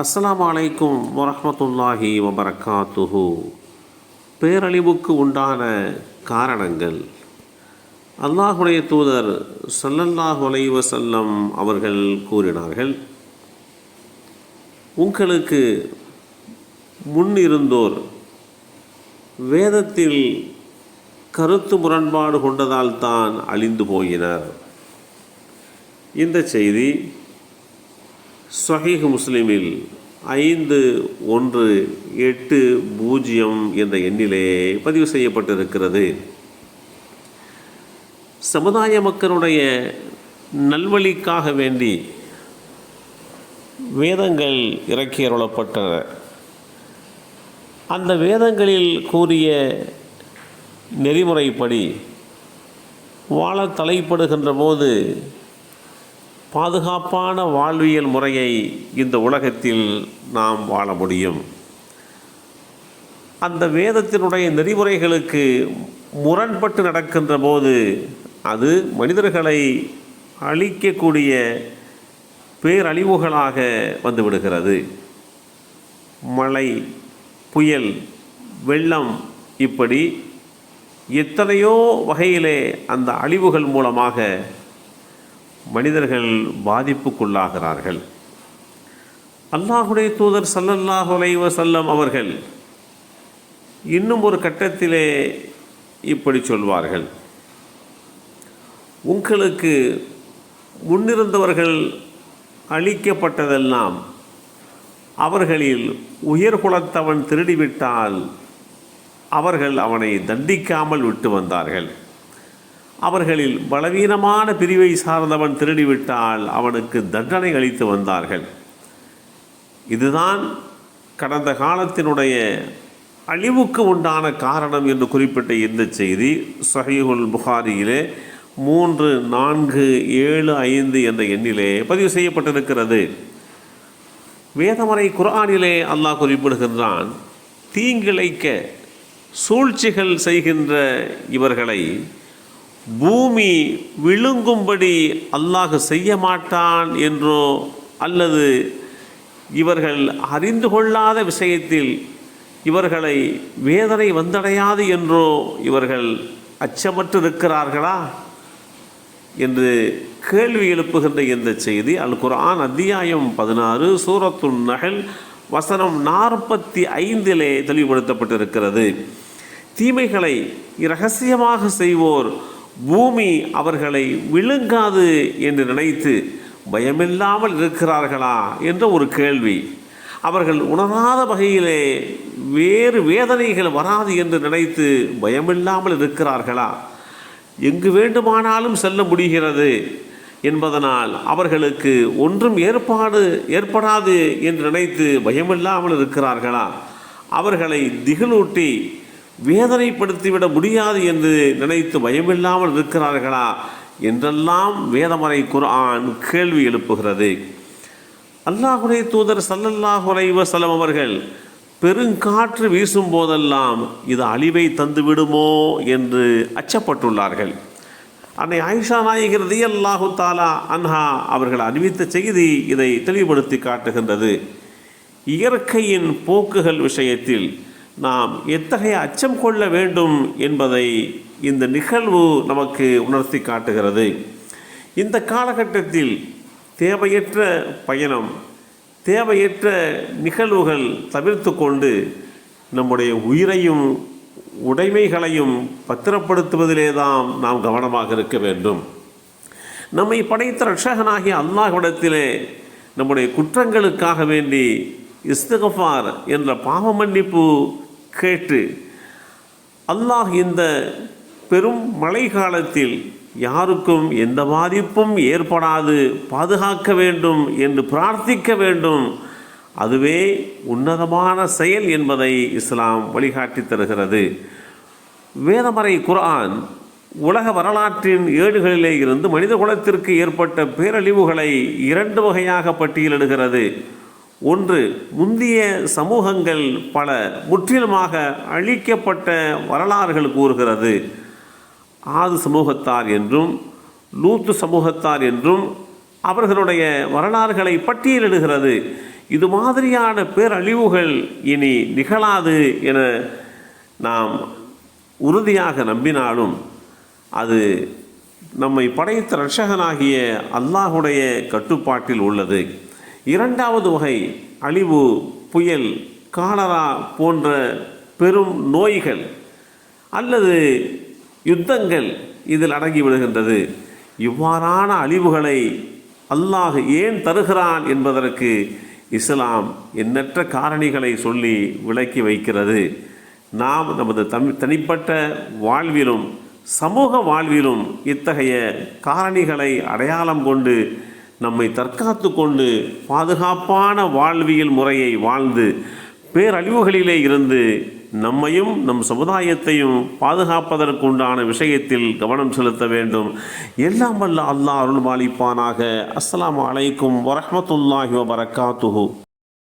அஸ்லாம் அலைக்கும் வரமத்துல்லாஹி வபரகாத்துஹு. பேரழிவுக்கு உண்டான காரணங்கள். அல்லாஹுடைய தூதர் சல்லல்லாஹு அலைஹி அவர்கள் கூறினார்கள் உங்களுக்கு முன் இருந்தோர் வேதத்தில் கருத்து முரண்பாடு கொண்டதால் தான் அழிந்து போயினர். இந்த செய்தி சஹீஹ் முஸ்லீமில் ஐந்து ஒன்று எட்டு பூஜ்ஜியம் என்ற எண்ணிலே பதிவு செய்யப்பட்டிருக்கிறது. சமுதாய மக்களுடைய நல்வழிக்காக வேண்டி வேதங்கள் இறக்கி அருளப்பட்டன. அந்த வேதங்களில் கூறிய நெறிமுறைப்படி வாழ தலைப்படுகின்ற போது பாதுகாப்பான வாழ்வியல் முறையை இந்த உலகத்தில் நாம் வாழ முடியும். அந்த வேதத்தினுடைய நெறிமுறைகளுக்கு முரண்பட்டு நடக்கின்ற போது அது மனிதர்களை அழிக்கக்கூடிய பேரழிவுகளாக வந்துவிடுகிறது மழை புயல் வெள்ளம் இப்படி எத்தனையோ வகையிலே அந்த அழிவுகள் மூலமாக மனிதர்கள் பாதிப்புக்குள்ளாகிறார்கள். அல்லாஹுடைய தூதர் சல்லல்லாஹு அலைஹி அவர்கள் இன்னும் ஒரு கட்டத்திலே இப்படி சொல்வார்கள். உங்களுக்கு முன்னிருந்தவர்கள் அழிக்கப்பட்டதெல்லாம் அவர்களில் உயர் குலத்தவன் திருடிவிட்டால் அவர்கள் அவனை தண்டிக்காமல் விட்டு வந்தார்கள். அவர்களில் பலவீனமான பிரிவை சார்ந்தவன் திருடிவிட்டால் அவனுக்கு தண்டனை அளித்து வந்தார்கள். இதுதான் கடந்த காலத்தினுடைய அழிவுக்கு உண்டான காரணம் என்று குறிப்பிட்ட இந்த செய்தி. சஹீஹுல் புகாரியிலே மூன்று நான்கு ஏழு ஐந்து என்ற எண்ணிலே பதிவு செய்யப்பட்டிருக்கிறது. வேதமறை குர்ஆனிலே அல்லாஹ் குறிப்பிடுகின்றான் தீங்கிழைக்க சூழ்ச்சிகள் செய்கின்ற இவர்களை பூமி விழுங்கும்படி அல்லாஹ் செய்ய மாட்டான் என்றோ அல்லது இவர்கள் அறிந்து கொள்ளாத விஷயத்தில் இவர்களை வேதனை வந்தடையாது என்றோ இவர்கள் அச்சமற்று இருக்கிறார்களா என்று கேள்வி எழுப்புகின்ற இந்த செய்தி அல் குரான் அத்தியாயம் பதினாறு சூரத்துன் நகல் வசனம் நாற்பத்தி ஐந்திலே தெளிவுபடுத்தப்பட்டிருக்கிறது. தீமைகளை இரகசியமாக செய்வோர் பூமி அவர்களை விழுங்காது என்று நினைத்து பயமில்லாமல் இருக்கிறார்களா என்ற ஒரு கேள்வி. அவர்கள் உணராத வகையிலே வேறு வேதனைகள் வராது என்று நினைத்து பயமில்லாமல் இருக்கிறார்களா? எங்கு வேண்டுமானாலும் செல்ல முடிகிறது என்பதனால் அவர்களுக்கு ஒன்றும் ஏற்பாடு ஏற்படாது என்று நினைத்து பயமில்லாமல் இருக்கிறார்களா? அவர்களை திகிலூட்டி வேதனைப்படுத்திவிட முடியாது என்று நினைத்து பயமில்லாமல் இருக்கிறார்களா? என்றெல்லாம் வேதமறை குர்ஆன் கேள்வி எழுப்புகிறது. அல்லாஹுடைய தூதர் சல்லல்லாஹு அலைஹி அவர்கள் பெருங்காற்று வீசும் போதெல்லாம் இது அழிவை தந்து விடுமோ என்று அச்சப்பட்டுள்ளார்கள். அன்னை ஆயிஷா நாயகர் அல்லாஹு தாலா அன்ஹா அவர்கள் அறிவித்த செய்தி இதை தெளிவுபடுத்தி காட்டுகின்றது. இயற்கையின் போக்குகள் விஷயத்தில் நாம் எத்தகைய அச்சம் கொள்ள வேண்டும் என்பதை இந்த நிகழ்வு நமக்கு உணர்த்தி காட்டுகிறது. இந்த காலகட்டத்தில் தேவையற்ற பயணம் தேவையற்ற நிகழ்வுகள் தவிர்த்து கொண்டு நம்முடைய உயிரையும் உடைமைகளையும் பத்திரப்படுத்துவதிலே தான் நாம் கவனமாக இருக்க வேண்டும். நம்மை படைத்த ரட்சகனாகிய அல்லாஹ்விடத்திலே நம்முடைய குற்றங்களுக்காக வேண்டி இஸ்தகஃபார் என்ற பாவ மன்னிப்பு கேட்டு அல்லாஹ் இந்த பெரும் மழை காலத்தில் யாருக்கும் எந்த பாதிப்பும் ஏற்படாது பாதுகாக்க வேண்டும் என்று பிரார்த்திக்க வேண்டும். அதுவே உன்னதமான செயல் என்பதை இஸ்லாம் வழிகாட்டி தருகிறது. வேதமறை குரான் உலக வரலாற்றின் ஏடுகளிலே இருந்து மனித குலத்திற்கு ஏற்பட்ட பேரழிவுகளை இரண்டு வகையாக பட்டியலிடுகிறது. ஒன்று முந்திய சமூகங்கள் பல முற்றிலுமாக அழிக்கப்பட்ட வரலாறுகள் கூறுகிறது. ஆது சமூகத்தார் என்றும் லூத்து சமூகத்தார் என்றும் அவர்களுடைய வரலாறுகளை பட்டியலிடுகிறது இது மாதிரியான பேரழிவுகள் இனி நிகழாது என நாம் உறுதியாக நம்பினாலும் அது நம்மை படைத்த ரட்சகனாகிய அல்லாஹுடைய கட்டுப்பாட்டில் உள்ளது. இரண்டாவது வகை அழிவு புயல் காலரா போன்ற பெரும் நோய்கள் அல்லது யுத்தங்கள் இதில் அடங்கி விடுகின்றது இவ்வாறான அழிவுகளை அல்லாஹ் ஏன் தருகிறான் என்பதற்கு இஸ்லாம் எண்ணற்ற காரணிகளை சொல்லி விளக்கி வைக்கிறது. நாம் நமது தம் தனிப்பட்ட வாழ்விலும் சமூக வாழ்விலும் இத்தகைய காரணிகளை அடையாளம் கொண்டு நம்மை தற்காத்து கொண்டு பாதுகாப்பான வாழ்வியல் முறையை வாழ்ந்து பேரழிவுகளிலே இருந்து நம்மையும் நம் சமுதாயத்தையும் பாதுகாப்பதற்குண்டான விஷயத்தில் கவனம் செலுத்த வேண்டும். எல்லாம் வல்ல அல்லாஹ் அருள்பாலிப்பானாக அஸ்லாம் அலைக்கும் வரமத்துல்லாஹி வபரகாத்துஹு.